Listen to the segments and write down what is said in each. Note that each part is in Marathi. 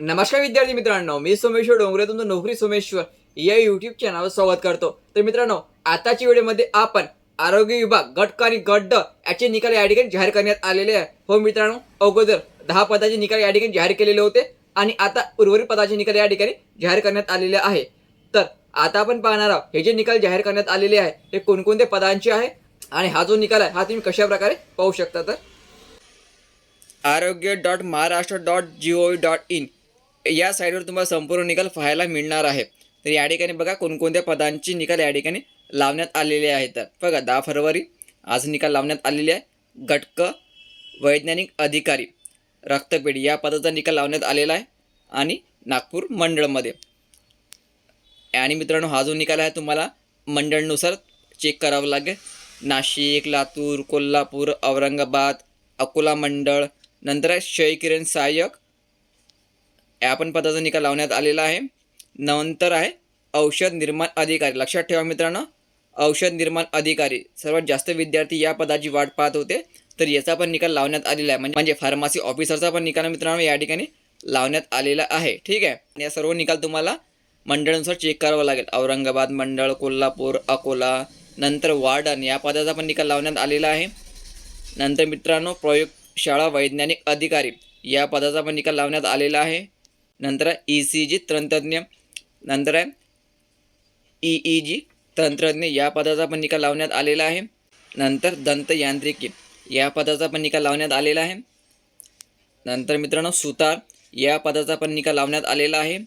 नमस्कार विद्यार्थी मित्रांनो मी सोमेश्वर डोंगरे तुमचं नोकरी सोमेश्वर या युट्यूब चॅनलवर स्वागत करतो. तर मित्रांनो आताच्या व्हिडिओमध्ये आपण आरोग्य विभाग गट आणि गट ड याचे निकाल या ठिकाणी जाहीर करण्यात आलेले आहे. हो मित्रांनो अगोदर दहा पदाचे निकाल या ठिकाणी जाहीर केलेले होते आणि आता उर्वरित पदाचे निकाल या ठिकाणी जाहीर करण्यात आलेले आहे. तर आता आपण पाहणार आहोत हे जे निकाल जाहीर करण्यात आलेले आहे हे कोणकोणत्या पदांचे आहे आणि हा जो निकाल आहे हा तुम्ही कशा प्रकारे पाहू शकता तर? Arogya dot Maharashtra dot G O dot in या साईडवर तुम्हाला संपूर्ण निकाल पाहायला मिळणार आहे. तर या ठिकाणी बघा कोणकोणत्या पदांचे निकाल या ठिकाणी लावण्यात आलेले आहेत. बघा दहा फरवरी आज निकाल लावण्यात आलेले आहे. गटक वैज्ञानिक अधिकारी रक्तपेढी या पदाचा निकाल लावण्यात आलेला आहे. आणि नागपूर मंडळमध्ये. आणि मित्रांनो हा जो निकाल आहे तुम्हाला मंडळनुसार चेक करावं लागेल. नाशिक लातूर कोल्हापूर औरंगाबाद अकोला मंडळ नंतर आहे क्षयकिरण सहाय्यक या पण पदाचा निकाल लावण्यात आलेला आहे. नंतर आहे औषध निर्माण अधिकारी. लक्षात ठेवा मित्रांनो औषध निर्माण अधिकारी. सर्वात जास्त विद्यार्थी या पदाची वाट पाहत होते. तर याचा पण निकाल लावण्यात आलेला आहे. म्हणजे म्हणजे फार्मसी ऑफिसरचा पण निकाल मित्रांनो या ठिकाणी लावण्यात आलेला आहे. ठीक आहे? या सर्व निकाल तुम्हाला मंडळानुसार चेक करावं लागेल. औरंगाबाद मंडळ कोल्हापूर अकोला नंतर वार्डन या पदाचा पण निकाल लावण्यात आलेला आहे. नंतर मित्रांनो प्रयोगशाळा वैज्ञानिक अधिकारी या पदाचा पण निकाल लावण्यात आलेला आहे. नंतर आहे ई सी जी तंत्रज्ञ नंतर ई ई जी तंत्रज्ञ या पदाचा पण निकाल लावण्यात आलेला आहे नंतर दंतयांत्रिकी या पदाचा पण निकाल लावण्यात आलेला आहे नंतर मित्रांनो सुतार या पदाचा पण निकाल लावण्यात आलेला आहे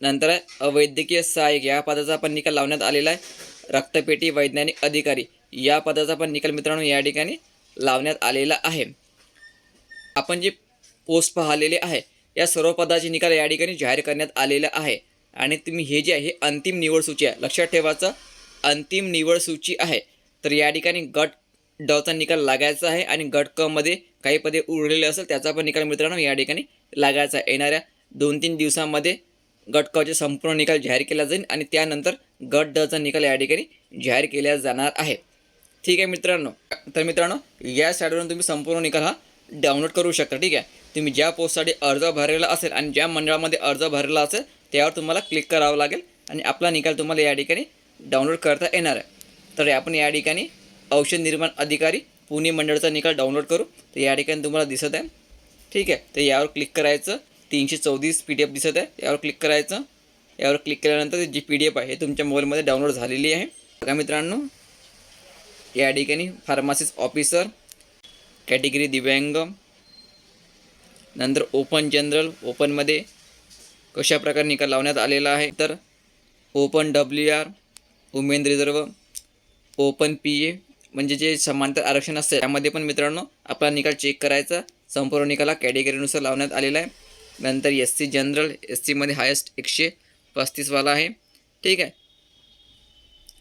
नंतर अवैद्यकीय सहाय्यक या पदाचा पण निकाल लावण्यात आलेला आहे रक्तपेटी वैज्ञानिक अधिकारी या पदाचा पण निकाल मित्रांनो या ठिकाणी लावण्यात आलेला आहे आपण जे पोस्ट पाहिलेले आहे या सर्व पदाचे निकाल या ठिकाणी जाहीर करण्यात आलेला आहे. आणि तुम्ही हे जे आहे हे अंतिम निवड सूची आहे. लक्षात ठेवायचं अंतिम निवड सूची आहे. तर या ठिकाणी गट डचा निकाल लागायचा आहे आणि गट क मध्ये काही पदे उरलेले असेल त्याचा पण निकाल मित्रांनो या ठिकाणी लागायचा आहे. येणाऱ्या दोन तीन दिवसामध्ये गट कचे संपूर्ण निकाल जाहीर केला जाईल आणि त्यानंतर गट डचा निकाल या ठिकाणी जाहीर केला जाणार आहे. ठीक आहे मित्रांनो. तर मित्रांनो या साईडवरून तुम्ही संपूर्ण निकाल हा डाउनलोड करू शकता ठीक आहे? तुम्ही ज्या पोस्टसाठी अर्ज भरलेला असेल आणि ज्या मंडळामध्ये अर्ज भरलेला असेल त्यावर तुम्हाला क्लिक करावं लागेल आणि आपला निकाल तुम्हाला या ठिकाणी डाउनलोड करता येणार आहे. तर आपण या ठिकाणी औषध निर्माण अधिकारी पुणे मंडळाचा निकाल डाउनलोड करू. तर या ठिकाणी तुम्हाला दिसत आहे. ठीक आहे? तर यावर क्लिक करायचं. तीनशे चौतीस पी डी एफ दिसत आहे. यावर क्लिक करायचं. यावर क्लिक केल्यानंतर जी पी डी एफ आहे तुमच्या मोबाईलमध्ये डाउनलोड झालेली आहे. बघा मित्रांनो या ठिकाणी फार्मासिस्ट ऑफिसर कॅटेगरी दिव्यांग नंतर ओपन जनरल ओपनमध्ये कशा प्रकारे निकाल लावण्यात आलेला आहे? तर open W R women reserve open P A म्हणजे जे समांतर आरक्षण असते त्यामध्ये पण मित्रांनो आपला निकाल चेक करायचा. संपूर्ण निकाल हा कॅटेगरीनुसार लावण्यात आलेला आहे. नंतर एस सी जनरल एस सीमध्ये हायेस्ट एकशे पस्तीसवाला आहे. ठीक आहे.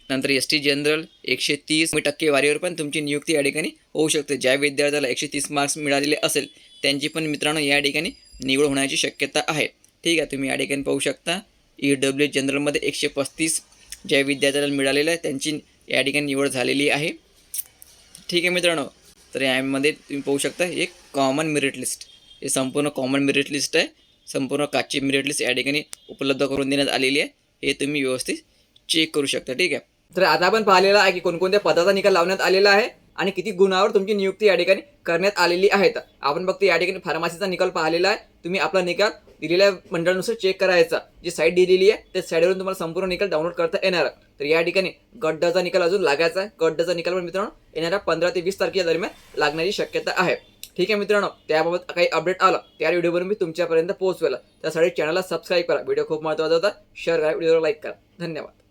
नंतर एस टी जनरल एकशे तीस टक्केवारीवर पण तुमची नियुक्ती या ठिकाणी होऊ शकते. ज्या विद्यार्थ्याला एकशे तीस मार्क्स मिळालेले असेल त्यांची पण मित्रांनो या ठिकाणी निवड होण्याची शक्यता आहे. ठीक आहे तुम्ही या ठिकाणी पाहू शकता. ई डब्ल्यू जनरलमध्ये एकशे पस्तीस ज्या विद्यार्थ्याला मिळालेलं आहे त्यांची या ठिकाणी निवड झालेली आहे. ठीक आहे मित्रांनो तर यामध्ये तुम्ही पाहू शकता एक कॉमन मेरिट लिस्ट हे संपूर्ण कॉमन मेरिट लिस्ट आहे. संपूर्ण काची मेरिट लिस्ट या ठिकाणी उपलब्ध करून देण्यात आलेली आहे. हे तुम्ही व्यवस्थित चेक करू शकता. ठीक आहे. तर आता आपण पाहिलेला आहे की कोणकोणत्या पदाचा निकाल लावण्यात आलेला आहे आणि किती गुणावर तुमची नियुक्ती या ठिकाणी करण्यात आलेली आहे. आपण फक्त या ठिकाणी फार्मसीचा निकाल पाहिलेला आहे. तुम्ही आपला निकाल दिलेल्या मंडळानुसार चेक करायचा. जी साईट दिलेली आहे त्या साईडवरून तुम्हाला संपूर्ण निकाल डाउनलोड करता येणार तर या ठिकाणी गड्डाचा निकाल अजून लागायचा आहे. गड्डाचा निकाल पण मित्रांनो येणाऱ्या पंधरा ते वीस तारखेच्या दरम्यान लागण्याची शक्यता आहे. ठीक आहे मित्रांनो त्याबाबत काही अपडेट आलं त्या व्हिडिओवर मी तुमच्यापर्यंत पोहोचवेल. त्यासाठी चॅनलला सबस्क्राईब करा. व्हिडिओ खूप महत्त्वाचा होता. शेअर करा. व्हिडिओला लाईक करा. धन्यवाद.